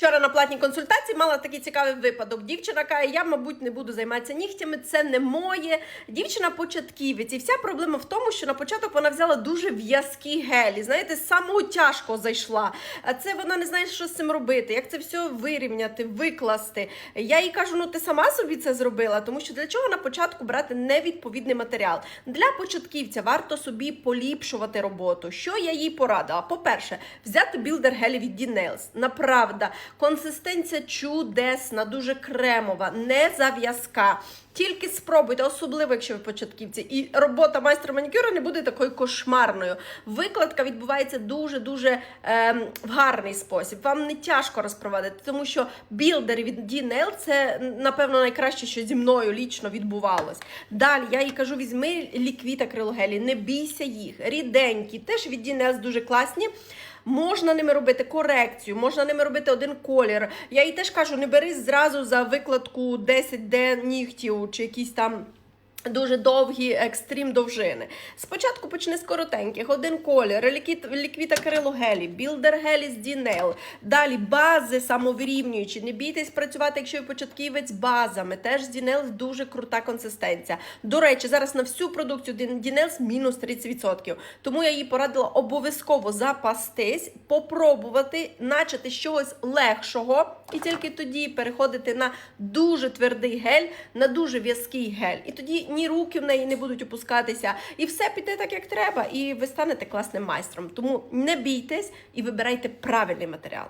Вчора на платній консультації мала такий цікавий випадок. Дівчина каже, я, мабуть, не буду займатися нігтями, це не моє. Дівчина початківець. І вся проблема в тому, що на початок вона взяла дуже в'язкі гелі. Знаєте, з самого тяжкого зайшла. А це вона не знає, що з цим робити, як це все вирівняти, викласти. Я їй кажу, ну ти сама собі це зробила, тому що для чого на початку брати невідповідний матеріал? Для початківця варто собі поліпшувати роботу. Що я їй порадила? По-перше, взяти білдер гелі від D-Nails. Направда, консистенція чудесна, дуже кремова, не зав'язка. Тільки спробуйте, особливо якщо ви початківці, і робота майстра манікюра не буде такою кошмарною. Викладка відбувається дуже дуже ем, в гарний спосіб. Вам не тяжко розпровадити, тому що білдери від D-Nail це напевно найкраще, що зі мною лічно відбувалось. Далі я їй кажу: візьми ліквіт акрилогелі, не бійся їх, ріденькі, теж від D-Nails дуже класні. Можна ними робити корекцію, можна ними робити один колір. Я їй теж кажу, не бери зразу за викладку 10D нігтів чи якісь там. Дуже довгі екстрім довжини. Спочатку почни з коротеньких, один колір, ліквід, ліквід акрилогелі, білдер гелі з Дінейл. Далі бази самовирівнюючі. Не бійтесь працювати, якщо ви початківець базами. Теж з Дінейл дуже крута консистенція. До речі, зараз на всю продукцію Дінейлс мінус 30%. Тому я їй порадила обов'язково запастись, попробувати, начати чогось легшого, і тільки тоді переходити на дуже твердий гель, на дуже в'язкий гель. І тоді ні руки в неї не будуть опускатися, і все піде так, як треба, і ви станете класним майстром. Тому не бійтесь і вибирайте правильний матеріал.